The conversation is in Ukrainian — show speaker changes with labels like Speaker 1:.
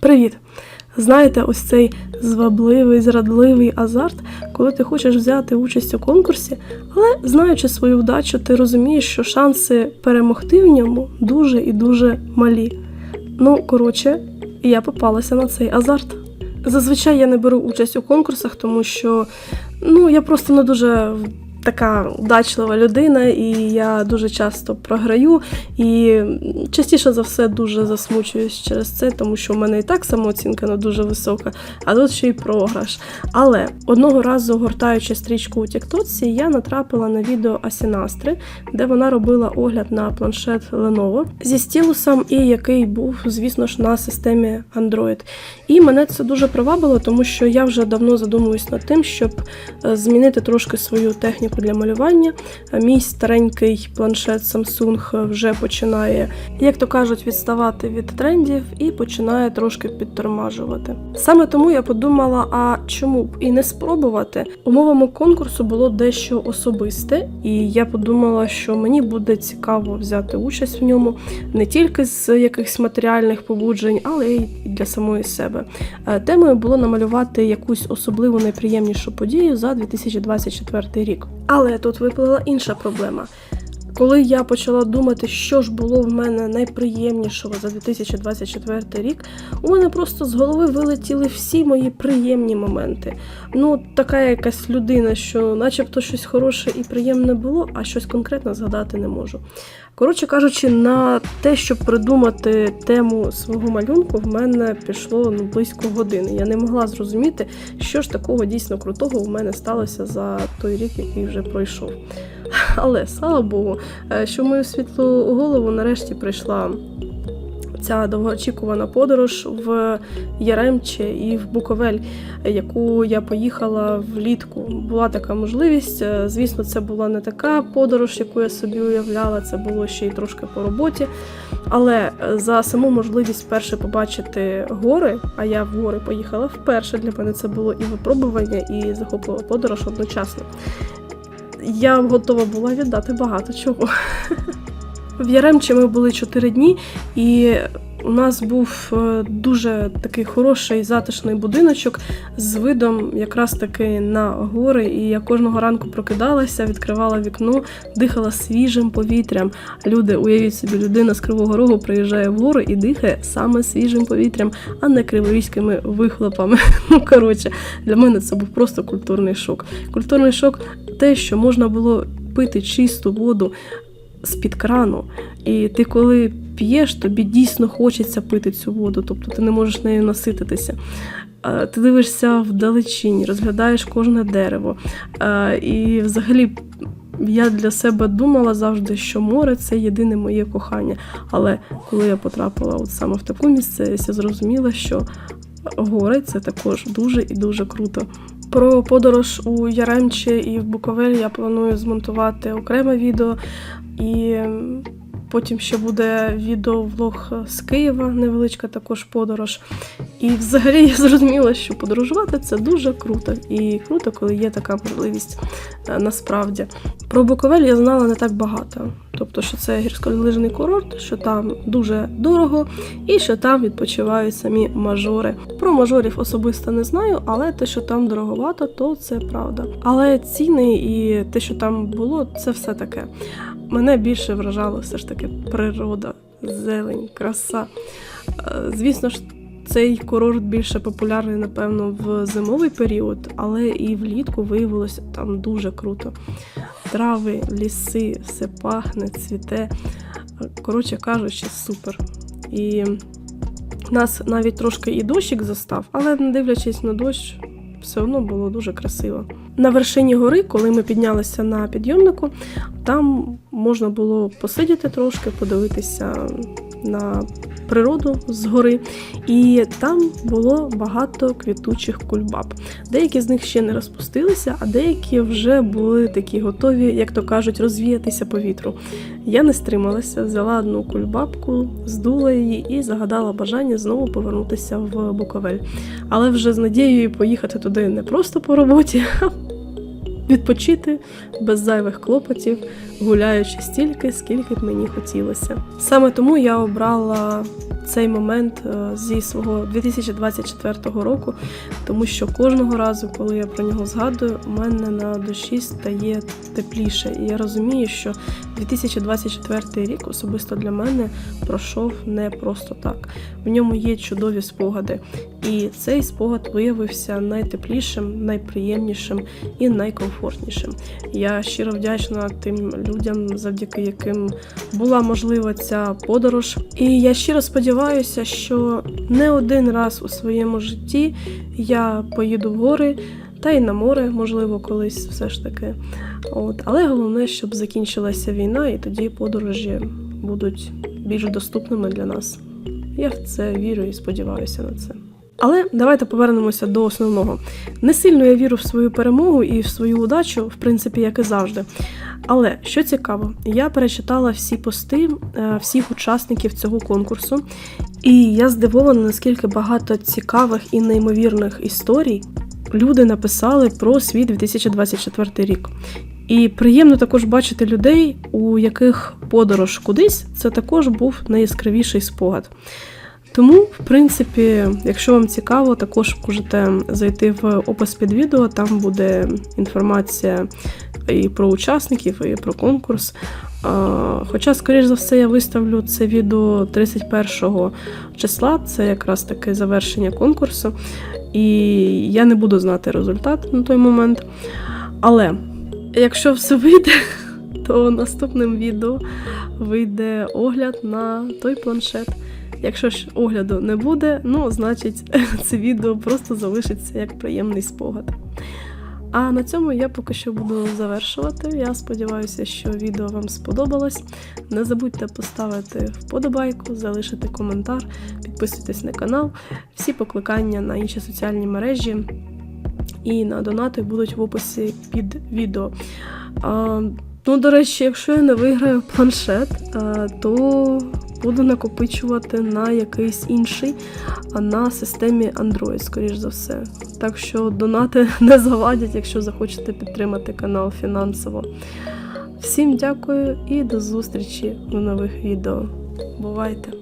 Speaker 1: Привіт! Знаєте, ось цей звабливий, зрадливий азарт, коли ти хочеш взяти участь у конкурсі, але знаючи свою вдачу, ти розумієш, що шанси перемогти в ньому дуже і дуже малі. Ну, коротше, я попалася на цей азарт. Зазвичай я не беру участь у конкурсах, тому що ну, я просто не дуже така удачлива людина, і я дуже часто програю. І частіше за все дуже засмучуюсь через це, тому що в мене і так самооцінка не дуже висока, а тут ще й програш. Але одного разу, гортаючи стрічку у Тіктоці, я натрапила на відео Асінастри, де вона робила огляд на планшет Lenovo зі стілусом, і який був, звісно ж, на системі Android. І мене це дуже привабило, тому що я вже давно задумуюсь над тим, щоб е, змінити трошки свою техніку для малювання. Е, Мій старенький планшет Samsung вже починає, як то кажуть, відставати від трендів і починає трошки підтормажувати. Саме тому я подумала: а чому б і не спробувати? Умовами конкурсу було дещо особисте, і я подумала, що мені буде цікаво взяти участь в ньому не тільки з якихось матеріальних побуджень, але й для самої себе. Е, Темою було намалювати якусь особливу найприємнішу подію за 2024 рік. Але тут виплила інша проблема. Коли я почала думати, що ж було в мене найприємнішого за 2024 рік, у мене просто з голови вилетіли всі мої приємні моменти. Ну, така якась людина, що начебто щось хороше і приємне було, а щось конкретно згадати не можу. Коротше кажучи, на те, щоб придумати тему свого малюнку, в мене пішло ну, близько години. Я не могла зрозуміти, що ж такого дійсно крутого в мене сталося за той рік, який вже пройшов. Але слава Богу, е, що в мою світлу голову нарешті прийшла ця довгоочікувана подорож в Яремче і в Буковель, яку я поїхала влітку. Була така можливість. Е, Звісно, це була не така подорож, яку я собі уявляла. Це було ще й трошки по роботі. Але е, за саму можливість вперше побачити гори, а я в гори поїхала вперше. Для мене це було і випробування, і захоплива подорож одночасно. Я готова була віддати багато чого. В Яремчі ми були 4 дні, і у нас був е, дуже такий хороший затишний будиночок з видом якраз таки на гори. І я кожного ранку прокидалася, відкривала вікно, дихала свіжим повітрям. Люди, уявіть собі, людина з Кривого Рогу приїжджає в гори і дихає саме свіжим повітрям, а не криворізькими вихлопами. Ну коротше, для мене це був просто культурний шок. Культурний шок те, що можна було пити чисту воду з-під крану. І ти коли п'єш, тобі дійсно хочеться пити цю воду, тобто ти не можеш нею насититися. Е, Ти дивишся вдалечінь, розглядаєш кожне дерево. Е, І взагалі я для себе думала завжди, що море це єдине моє кохання. Але коли я потрапила от саме в таку місцевість, я зрозуміла, що гори це також дуже і дуже круто. Про подорож у Яремче і в Буковель я планую змонтувати окреме відео. І потім ще буде відеовлог з Києва, невеличка також подорож. І взагалі я зрозуміла, що подорожувати це дуже круто. І круто, коли є така можливість е, насправді. Про Буковель я знала не так багато. Тобто, що це гірськолижний курорт, що там дуже дорого, і що там відпочивають самі мажори. Про мажорів особисто не знаю, але те, що там дороговато, то це правда. Але ціни і те, що там було, це все таке. Мене більше вражала все ж таки природа, зелень, краса. Е, Звісно ж, цей курорт більше популярний, напевно, в зимовий період, але і влітку виявилося там дуже круто. Трави, ліси, все пахне, цвіте. Коротше кажучи, супер. І нас навіть трошки і дощик застав, але не дивлячись на дощ, все одно було дуже красиво. На вершині гори, коли ми піднялися на підйомнику, там можна було посидіти трошки, подивитися на природу з гори, і там було багато квітучих кульбаб. Деякі з них ще не розпустилися, а деякі вже були такі готові, як то кажуть, розвіятися по вітру. Я не стрималася, взяла одну кульбабку, здула її і загадала бажання знову повернутися в Буковель. Але вже з надією поїхати туди не просто по роботі, а відпочити без зайвих клопотів, гуляючи стільки, скільки б мені хотілося. Саме тому я обрала цей момент е, зі свого 2024 року, тому що кожного разу, коли я про нього згадую, у мене на душі стає тепліше. І я розумію, що 2024 рік особисто для мене пройшов не просто так. В ньому є чудові спогади, і цей спогад виявився найтеплішим, найприємнішим і найкомфортнішим. Я щиро вдячна тим людям, завдяки яким була можлива ця подорож. І я щиро сподіваюся, що не один раз у своєму житті я поїду в гори. Та й на море, можливо, колись все ж таки. От. Але головне, щоб закінчилася війна, і тоді подорожі будуть більш доступними для нас. Я в це вірю і сподіваюся на це. Але давайте повернемося до основного. Не сильно я вірю в свою перемогу і в свою удачу, в принципі, як і завжди. Але що цікаво, я перечитала всі пости е, всіх учасників цього конкурсу, і я здивована, наскільки багато цікавих і неймовірних історій люди написали про свій 2024 рік. І приємно також бачити людей, у яких подорож кудись це також був найяскравіший спогад. Тому, в принципі, якщо вам цікаво, також можете зайти в опис під відео, там буде інформація і про учасників, і про конкурс. Хоча, скоріш за все, я виставлю це відео 31 числа, це якраз таке завершення конкурсу, і я не буду знати результат на той момент. Але якщо все вийде, то наступним відео вийде огляд на той планшет. Якщо ж огляду не буде, ну, значить, це відео просто залишиться як приємний спогад. А на цьому я поки що буду завершувати. Я сподіваюся, що відео вам сподобалось. Не забудьте поставити вподобайку, залишити коментар, підписуйтесь на канал. Всі покликання на інші соціальні мережі і на донати будуть в описі під відео. А, ну, до речі, якщо я не виграю планшет, а, то буду накопичувати на якийсь інший, а на системі Android, скоріш за все. Так що донати не завадять, якщо захочете підтримати канал фінансово. Всім дякую і до зустрічі в нових відео. Бувайте!